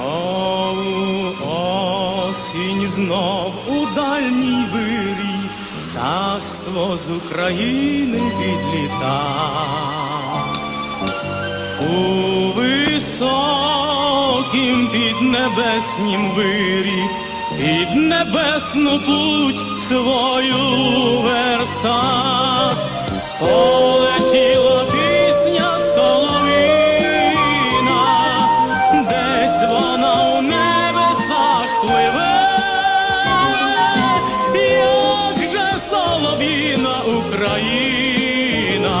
Знову осінь, знов у дальній вирі, таство з України відліта, у високім піднебеснім вирі, під небесну путь свою верста. Україна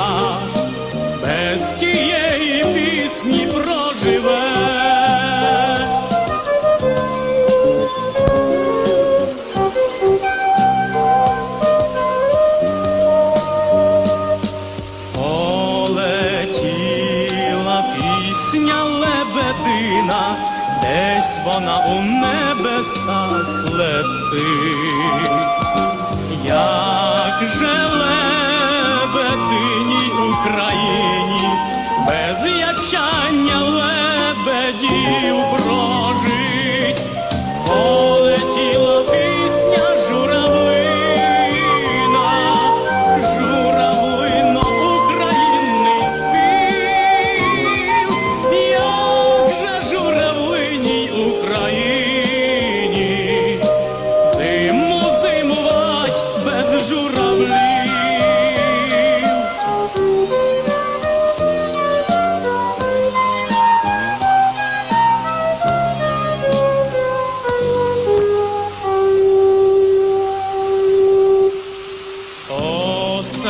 без тієї пісні проживе. Полетіла пісня лебедина, десь вона у небесах летить. Як же Україні, без ячання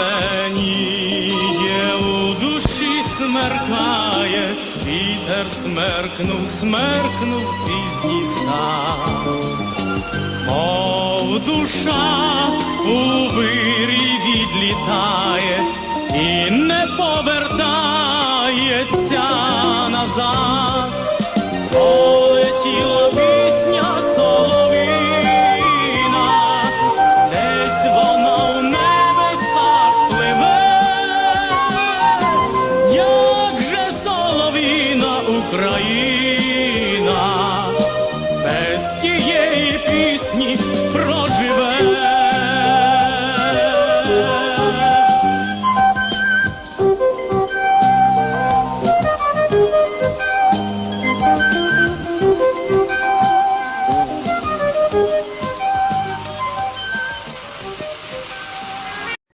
Осеніє у душі смеркає, вітер смеркнув, смеркнув пізній сад. Мов душа у вирі відлітає, Країна без тієї пісні. про